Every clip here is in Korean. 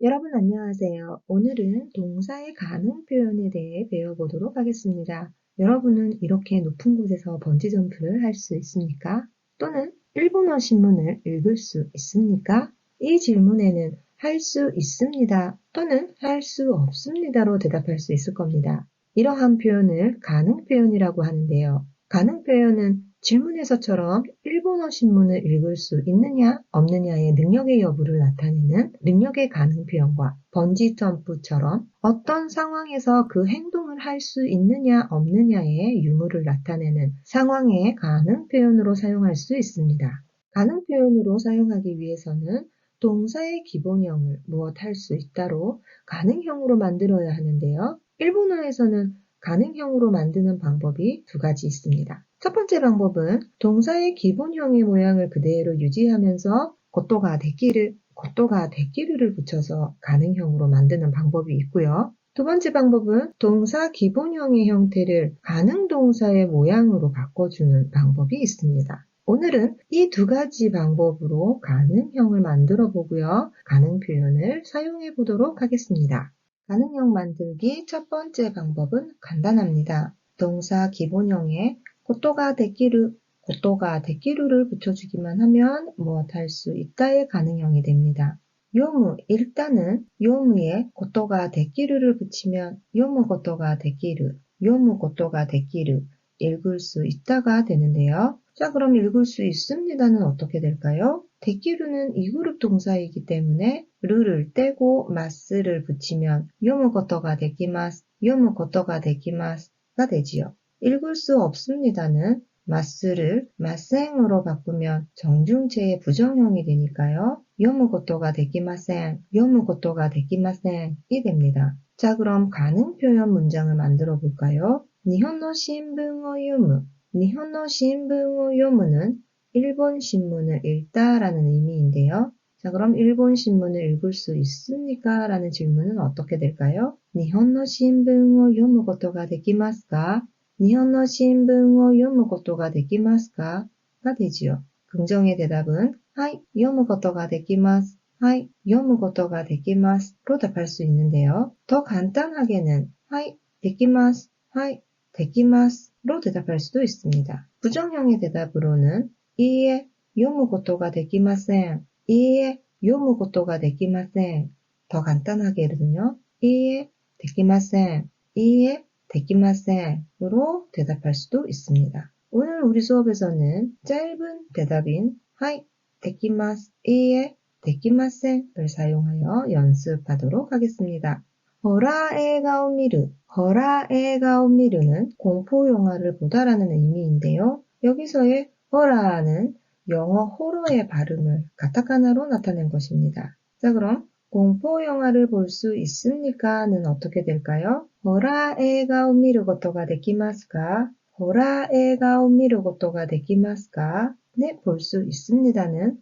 여러분 안녕하세요. 오늘은 동사의 가능 표현에 대해 배워보도록 하겠습니다. 여러분은 이렇게 높은 곳에서 번지점프를 할 수 있습니까? 또는 일본어 신문을 읽을 수 있습니까? 이 질문에는 할 수 있습니다 또는 할 수 없습니다로 대답할 수 있을 겁니다. 이러한 표현을 가능 표현이라고 하는데요. 가능 표현은 질문에서처럼 일본어 신문을 읽을 수 있느냐 없느냐의 능력의 여부를 나타내는 능력의 가능 표현과 번지 점프처럼 어떤 상황에서 그 행동을 할 수 있느냐 없느냐의 유무를 나타내는 상황의 가능 표현으로 사용할 수 있습니다. 가능 표현으로 사용하기 위해서는 동사의 기본형을 무엇 할 수 있다로 가능형으로 만들어야 하는데요. 일본어에서는 가능형으로 만드는 방법이 두 가지 있습니다. 첫 번째 방법은 동사의 기본형의 모양을 그대로 유지하면서 고토가 데끼를, 고토가 데끼르를 붙여서 가능형으로 만드는 방법이 있고요. 두 번째 방법은 동사 기본형의 형태를 가능 동사의 모양으로 바꿔주는 방법이 있습니다. 오늘은 이 두 가지 방법으로 가능형을 만들어 보고요. 가능 표현을 사용해 보도록 하겠습니다. 가능형 만들기 첫 번째 방법은 간단합니다. 동사 기본형에 고토가 데끼르, 고토가 데끼르를 붙여주기만 하면 무엇 할 수 있다의 가능형이 됩니다. 요무, 일단은 요무에 고토가 데끼르를 붙이면 요무 고토가 데끼르, 요무 고토가 데끼르 읽을 수 있다가 되는데요. 자, 그럼 읽을 수 있습니다는 어떻게 될까요? 데끼르는 이그룹 동사이기 때문에 르를 떼고 마스를 붙이면 요무고토가 데끼마스, 요무고토가 데끼마스가 되지요. 읽을 수 없습니다는 마스를 마생으로 바꾸면 정중체의 부정형이 되니까요. 요무고토가 되기마생, 요무고토가 되기마생이 됩니다. 자 그럼 가능 표현 문장을 만들어 볼까요? 니혼노 신분을 요무 니혼노 신분을 요무는 일본 신문을 읽다라는 의미인데요. 자 그럼 일본 신문을 읽을 수 있습니까? 라는 질문은 어떻게 될까요? 니혼노 신분을 요무 고토가 되기마스까? 니혼노 신분을 読むことが 되기마스까? 가 되지요. 긍정의 대답은 하이, 読むことが 되기마스. 하이, 読むことが 되기마스로 답할 수 있는데요. 더 간단하게는 하이, 되기마스. 하이, 되기마스로 대답할 수도 있습니다. 부정형의 대답으로는 いいえ、読むことができません。いいえ、読むことができません。더 간단하게는요. 이해 되기마센, 이해 되기마센으로 대답할 수도 있습니다. 오늘 우리 수업에서는 짧은 대답인 하이 되기마스, 이해 되기마센을 사용하여 연습하도록 하겠습니다. 허라에 가오 미르, 허라에 가오 미르는 공포 영화를 보다라는 의미인데요. 여기서의 호라는 영어 호러의 발음을 가타카나로 나타낸 것입니다. 자, 그럼 공포 영화를 볼 수 있습니까?는 어떻게 될까요? 호라에가 오미르 고토가 데키마스까? 호라에가 오미르 고토가 데키마스까? 네, 볼 수 있습니다는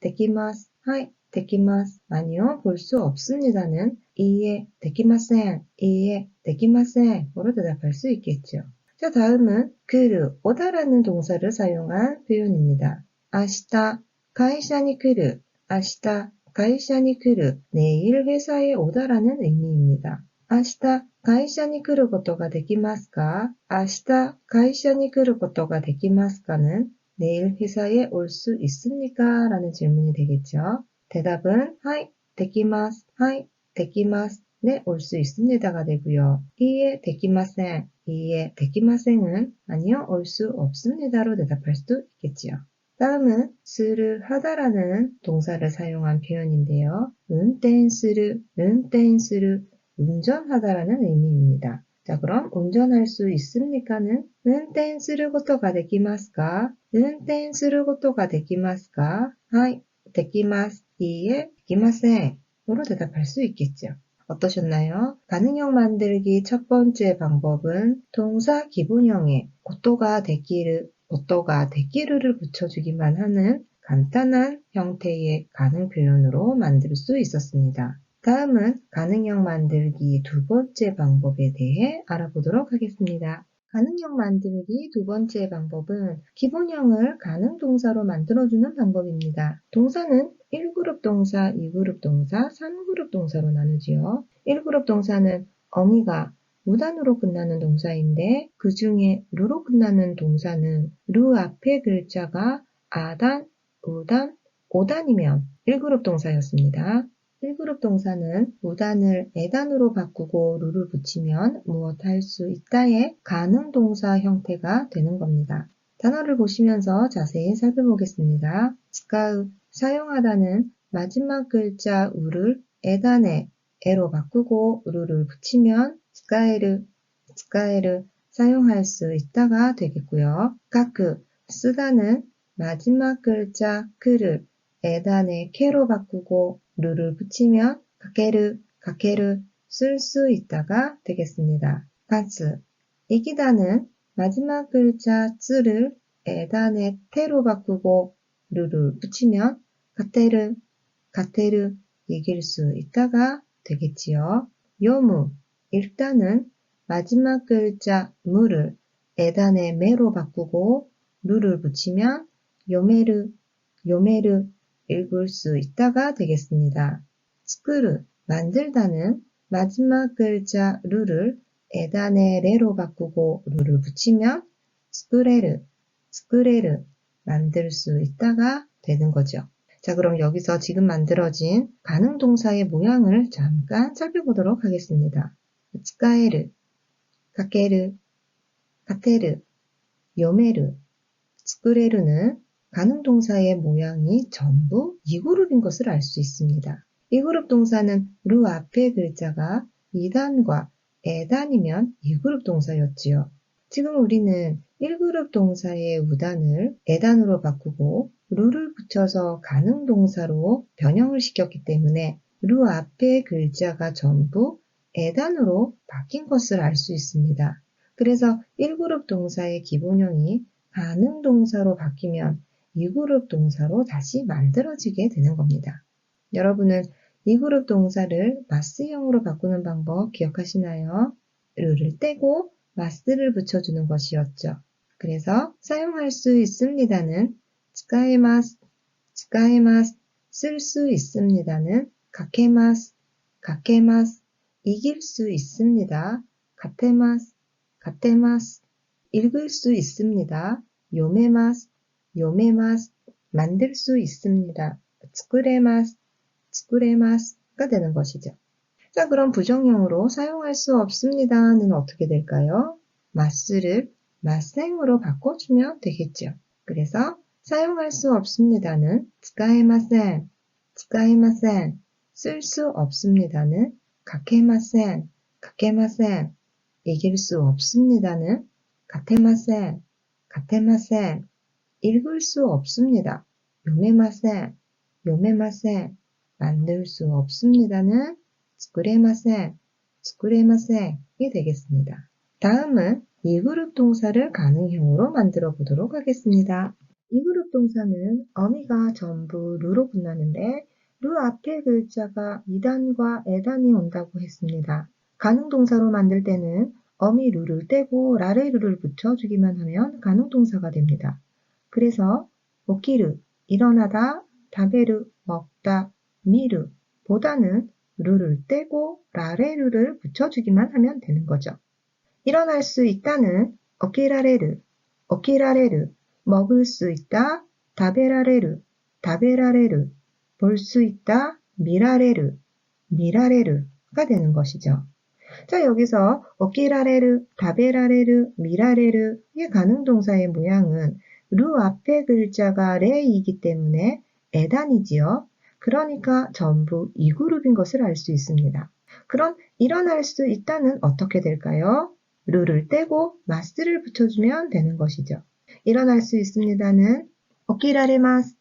데키마스. 아니요, 볼 수 없습니다는 이에 데키마센으로 대답할 수 있겠죠. 자, 다음은 그르, 오다라는 동사를 사용한 표현입니다. 아시다, 가이샤니 그르, 아시다, 가이샤니 그르, 내일 회사에 오다라는 의미입니다. 아시다, 되기마스까는 내일 회사에 올 수 있습니까? 라는 질문이 되겠죠. 대답은 하이, 되기마스, 하이, 되기마스, 네, 올 수 있습니다가 되고요. 이에 되기마센, 이에 되기마센은 아니요, 올 수 없습니다로 대답할 수도 있겠지요. 다음은 스를 하다라는 동사를 사용한 표현인데요. 은텐스르, 은텐스르, 운전하다라는 의미입니다. 자, 그럼 운전할 수 있습니까는 고토가 되기마스까? 하이, 되기마스, 이에 되기마센으로 대답할 수 있겠죠. 어떠셨나요? 가능형 만들기 첫 번째 방법은 동사 기본형에 고토가 되기를, 고토가 되기르를 붙여주기만 하는 간단한 형태의 가능 표현으로 만들 수 있었습니다. 다음은 가능형 만들기 두 번째 방법에 대해 알아보도록 하겠습니다. 가능형 만들기 두 번째 방법은 기본형을 가능 동사로 만들어주는 방법입니다. 동사는 1그룹 동사, 2그룹 동사, 3그룹 동사로 나누지요. 1그룹 동사는 어미가 무단으로 끝나는 동사인데 그 중에 루로 끝나는 동사는 루 앞에 글자가 아단, 우단, 오단이면 1그룹 동사였습니다. 1그룹 동사는 우단을 에단으로 바꾸고 루를 붙이면 무엇 할 수 있다의 가능 동사 형태가 되는 겁니다. 단어를 보시면서 자세히 살펴보겠습니다. 스카우 사용하다는 마지막 글자 우를 에단에 에로 바꾸고 루를 붙이면 스카에르 스카에르 사용할 수 있다가 되겠고요. 카크 쓰다는 마지막 글자 크를 에단에 케로 바꾸고 루를 붙이면 가케르, 가케르 쓸 수 있다가 되겠습니다. 가스 이기다는 마지막 글자 쯔를 에단에 테로 바꾸고 루를 붙이면 가테르, 가테르 이길 수 있다가 되겠지요. 요무 일단은 마지막 글자 무를 에단에 메로 바꾸고 루를 붙이면 요메르, 요메르 읽을 수 있다가 되겠습니다. 스크르, 만들다는 마지막 글자 루를 에단의 레로 바꾸고 루를 붙이면 스크레르, 스크레르 만들 수 있다가 되는 거죠. 자, 그럼 여기서 지금 만들어진 가능 동사의 모양을 잠깐 살펴보도록 하겠습니다. 스카에르, 가케르, 가테르, 요메르, 스크레르는 가능 동사의 모양이 전부 이 그룹인 것을 알 수 있습니다. 이 그룹 동사는 루 앞에 글자가 2단과 에단이면 이 그룹 동사였지요. 지금 우리는 1그룹 동사의 우단을 에단으로 바꾸고 루를 붙여서 가능 동사로 변형을 시켰기 때문에 루 앞에 글자가 전부 에단으로 바뀐 것을 알 수 있습니다. 그래서 1그룹 동사의 기본형이 가능 동사로 바뀌면 2그룹 동사로 다시 만들어지게 되는 겁니다. 여러분은 2그룹 동사를 마스형으로 바꾸는 방법 기억하시나요? 르를 떼고 마스를 붙여주는 것이었죠. 그래서 사용할 수 있습니다는 스카에마스, 스카에마스, 쓸 수 있습니다는 가케마스, 가케마스, 이길 수 있습니다. 가테마스, 가테마스, 읽을 수 있습니다. 요메마스, 요메마스 만들 수 있습니다. 스쿠레마스, 스쿠레마스가 되는 것이죠. 자, 그럼 부정형으로 사용할 수 없습니다는 어떻게 될까요? 마스를 마생으로 바꿔주면 되겠죠. 그래서 사용할 수 없습니다는 스카에마센, 스카에마센, 쓸 수 없습니다는 가케마센, 가케마센, 이길 수 없습니다는 가테마센, 가테마센, 읽을 수 없습니다. 요메마센, 요메마센, 만들 수 없습니다는 스쿠레마센, 스쿠레마센이 되겠습니다. 다음은 이 그룹 동사를 가능형으로 만들어 보도록 하겠습니다. 이 그룹 동사는 어미가 전부 루로 끝나는데 루 앞에 글자가 이단과 에단이 온다고 했습니다. 가능 동사로 만들 때는 어미 루를 떼고 라레 루를 붙여주기만 하면 가능 동사가 됩니다. 그래서 오키르 일어나다 다베르 먹다 미르 보다는 루를 떼고 라레루를 붙여주기만 하면 되는 거죠. 일어날 수 있다는 오키라레르 오키라레르 먹을 수 있다 다베라레르 다베라레르 볼 수 있다 미라레르 미라레르가 되는 것이죠. 자 여기서 오키라레르 다베라레르 미라레르의 가능 동사의 모양은 루 앞에 글자가 레이기 때문에 에단이지요. 그러니까 전부 이 그룹인 것을 알 수 있습니다. 그럼 일어날 수 있다는 어떻게 될까요? 루를 떼고 마스를 붙여주면 되는 것이죠. 일어날 수 있습니다는 오키라레마스,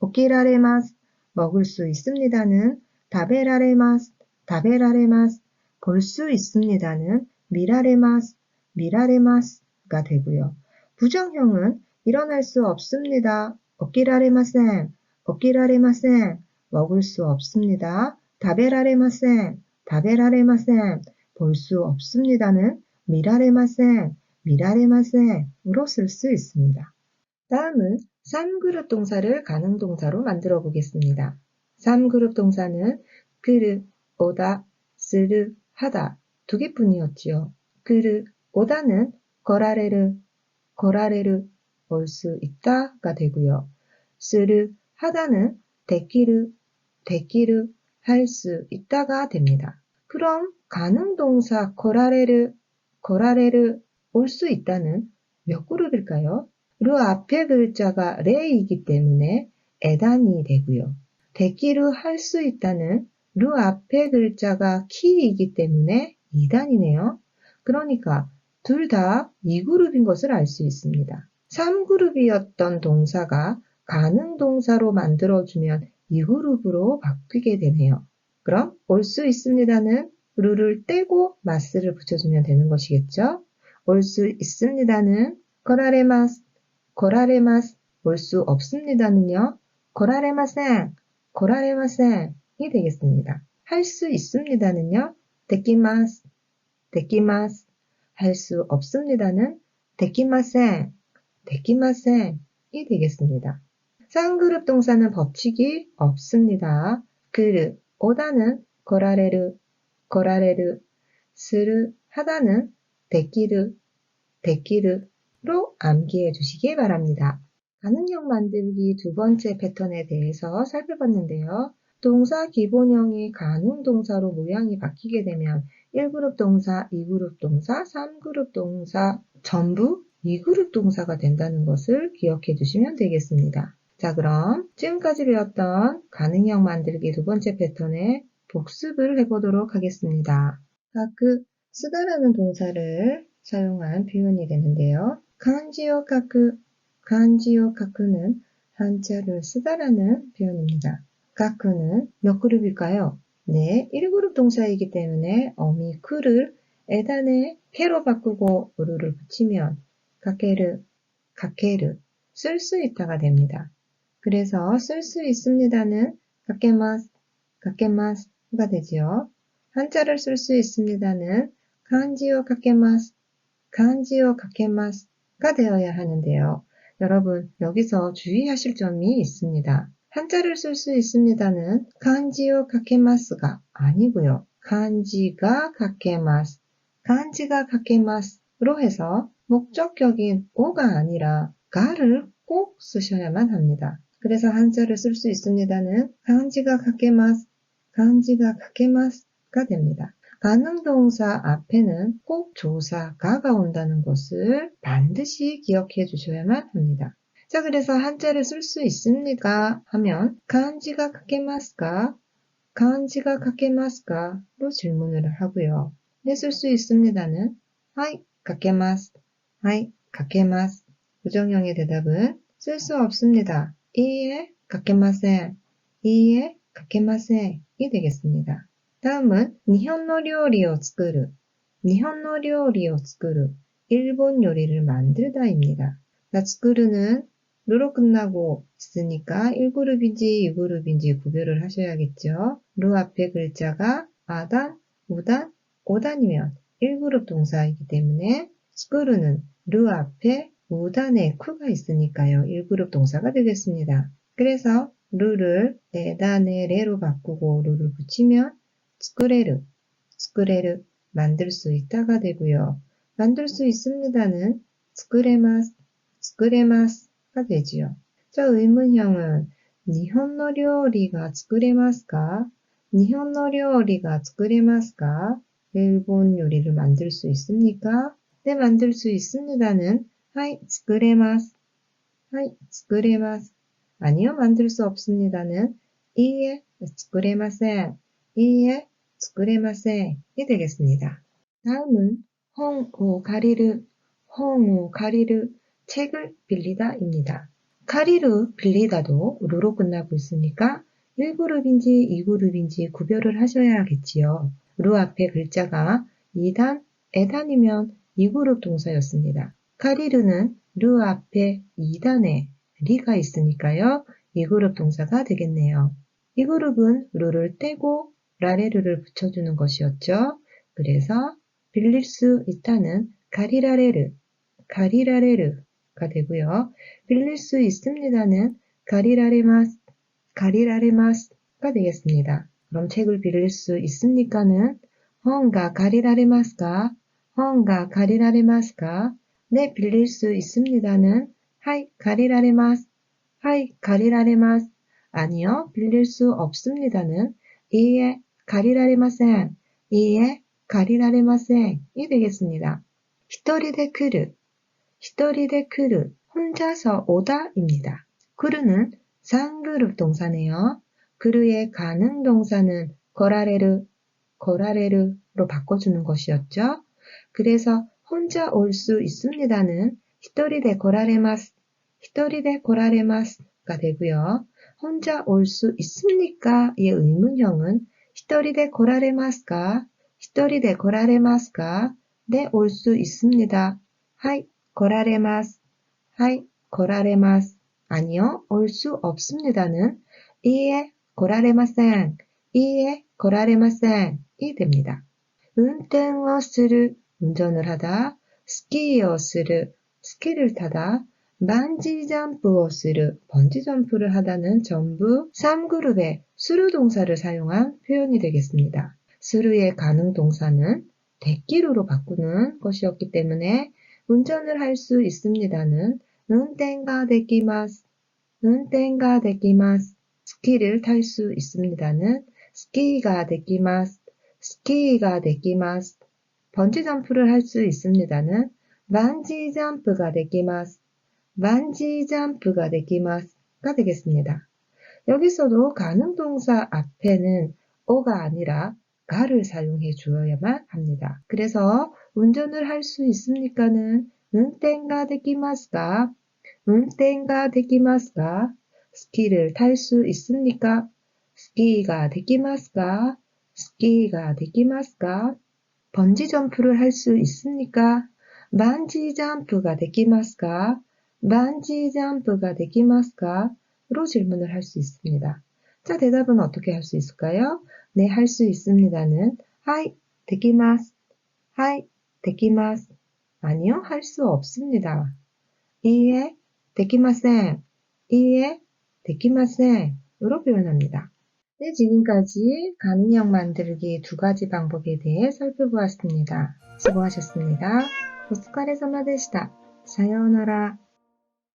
오키라레마스, 먹을 수 있습니다는 다베라레마스, 다베라레마스, 볼 수 있습니다는 미라레마스, 미라레마스가 되고요. 부정형은 일어날 수 없습니다. 오키라레마센, 오키라레마센, 먹을 수 없습니다. 다베라레마센, 다베라레마센, 볼 수 없습니다는 미라레마센, 미라레마센으로 쓸 수 있습니다. 다음은 3그룹 동사를 가능 동사로 만들어 보겠습니다. 3그룹 동사는 그르, 오다, 쓰르, 하다 두 개뿐이었지요. 그르, 오다는 거라레르, 거라레르 올수 있다가 되고요. 쓰르, 하다는 데키르, 데키르 할 수 있다가 됩니다. 그럼 가능 동사 거라레르, 거라레르 올 수 있다는 몇 그룹일까요? 르 앞에 글자가 레이기 때문에 에단이 되고요. 데키르 할 수 있다는 르 앞에 글자가 키이기 때문에 2단이네요. 그러니까 둘 다 2그룹인 것을 알 수 있습니다. 3그룹이었던 동사가 가능 동사로 만들어주면 2그룹으로 바뀌게 되네요. 그럼 올 수 있습니다는 루를 떼고 마스를 붙여주면 되는 것이겠죠? 올 수 있습니다는 거라레마스, 거라레마스, 올 수 없습니다는요? 거라레마생, 거라레마생이 되겠습니다. 할 수 있습니다는요? 데키마스, 데키마스, 할 수 없습니다는 데키마생, 데키마생이 되겠습니다. 쌍그룹 동사는 법칙이 없습니다. 그르, 오다는 거라레르, 거라레르, 스르, 하다는 데키르, 데키르로 암기해 주시기 바랍니다. 가능형 만들기 두 번째 패턴에 대해서 살펴봤는데요. 동사 기본형이 가능 동사로 모양이 바뀌게 되면 1그룹 동사, 2그룹 동사, 3그룹 동사 전부 2그룹 동사가 된다는 것을 기억해 주시면 되겠습니다. 자, 그럼 지금까지 배웠던 가능형 만들기 두 번째 패턴의 복습을 해보도록 하겠습니다. 가크, 쓰다라는 동사를 사용한 표현이 되는데요. 간지요 가크, 간지요 가크는 한자를 쓰다라는 표현입니다. 가크는 몇 그룹일까요? 네, 1그룹 동사이기 때문에 어미 크를 에단에 캐로 바꾸고 우르를 붙이면 가케르, 가케르 쓸 수 있다가 됩니다. 그래서 쓸 수 있습니다는 가케마스, 가케마스가 되지요. 한자를 쓸 수 있습니다는 간지오 가케마스, 간지오 가케마스가 되어야 하는데요. 여러분 여기서 주의하실 점이 있습니다. 한자를 쓸 수 있습니다는 간지오 가케마스가 아니고요. 간지가 가케마스, 간지가 가케마스로 해서 목적격인 오가 아니라 가를 꼭 쓰셔야만 합니다. 그래서 한자를 쓸 수 있습니다는 간지가 가케마스, 간지가 가케마스가 됩니다. 가능 동사 앞에는 꼭 조사 가가 온다는 것을 반드시 기억해 주셔야만 합니다. 자, 그래서 한자를 쓸 수 있습니까? 하면 간지가 가케마스까? 간지가 가케마스까?로 질문을 하고요. 네, 쓸 수 있습니다는 하이 가케마스, 하이 가케마스. 부정형의 대답은 쓸 수 없습니다. 이에 가케마센, 이에 가케마센이 되겠습니다. 다음은 니혼노 요리を 作る, 니혼노 요리を 作る, 일본 요리를 만들다입니다. 자, 作る는 루로 끝나고 있으니까 1그룹인지 2그룹인지 구별을 하셔야겠죠. 루 앞에 글자가 아단, 우단, 오단이면 1그룹 동사이기 때문에 作る는 루 앞에 우단에 쿠가 있으니까요. 1그룹 동사가 되겠습니다. 그래서 루를 에단에 레로 바꾸고 루를 붙이면 스크레르, 스크레르 만들 수 있다가 되고요. 만들 수 있습니다는 스크레마스, 스크레마스가 되지요. 자, 의문형은 니혼노 료리가 스크레마스까? 니혼노 료리가 스크레마스까? 일본 요리를 만들 수 있습니까? 네, 만들 수 있습니다는 하이, 스크레마스, 하이, 스크레마스. 아니요, 만들 수 없습니다는 이에, 스크레마센, 이에, 스크레마센이 되겠습니다. 다음은 홍오 가리르, 홍오 가리르 책을 빌리다입니다. 가리르 빌리다도 루로 끝나고 있으니까 1그룹인지 2그룹인지 구별을 하셔야겠지요. 루 앞에 글자가 2단, 에단이면 2그룹 동사였습니다. 카리르는 르 앞에 2단에 리가 있으니까요. 이 그룹 동사가 되겠네요. 이 그룹은 루를 떼고 라레르를 붙여주는 것이었죠. 그래서 빌릴 수 있다는 가리라레르, 가리라레르가 되고요. 빌릴 수 있습니다는 가리라레마스, 가리라레마스가 되겠습니다. 그럼 책을 빌릴 수 있습니까는 헌가 가리라레마스가, 헌가 가리라레마스가, 네, 빌릴 수 있습니다는 하이 가리라레마스, 하이 가리라레마스, 아니요, 빌릴 수 없습니다는 이에 가리라레마센, 이에 가리라레마센이 되겠습니다. 히토리데 크르, 히토리데 크르, 혼자서 오다입니다. 크르는 상그룹 동사네요. 그르의 가능 동사는 거라레르, 거라레르로 바꿔주는 것이었죠. 그래서 혼자 올 수 있습니다는 히토리데 거라레마스, 히토리데 거라레마스가 되고요. 혼자 올 수 있습니까? 의 의문형은 히토리데 거라레마스가, 히토리데 거라레마스가, 네, 올 수 있습니다. 하이, 거라레마스, 하이, 거라레마스. 아니요, 올 수 없습니다는 이에 거라레마센, 이에 거라레마센이 됩니다. 운転をする, 운전을 하다, 스키어스르, 스키를 타다, 만지점프어스르, 번지점프를 하다는 전부 3그룹의 수루동사를 사용한 표현이 되겠습니다. 수루의 가능 동사는 대기로로 바꾸는 것이었기 때문에 운전을 할 수 있습니다는 은땡가 데키마스, 은땡가 데키마스, 스키를 탈 수 있습니다는 스키가 데키마스, 스키가 데키마스, 번지 점프를 할 수 있습니다는 반지 점프가 되기마스, 반지 점프가 되기마스가 되겠습니다. 여기서도 가는 동사 앞에는 오가 아니라 가를 사용해 주어야만 합니다. 그래서 운전을 할 수 있습니까는 운땡가 되기마스가 운땡가 되기마스가 스키를 탈 수 있습니까? 스키가 되기마스가 되기만 스키가 되기마스가 번지 점프를 할 수 있습니까? 반지 점프가 되기마스가 반지 점프가 되기마스까? 로 질문을 할 수 있습니다. 자, 대답은 어떻게 할 수 있을까요? 네, 할 수 있습니다는 하이, 되기마스, 하이, 되기마스. 아니요, 할 수 없습니다. 이에, 되기마센, 이에, 되기마센으로 표현합니다. 네, 지금까지 가능형 만들기 두 가지 방법에 대해 살펴보았습니다. 수고하셨습니다. 오스카레 사마でした. 사요나라.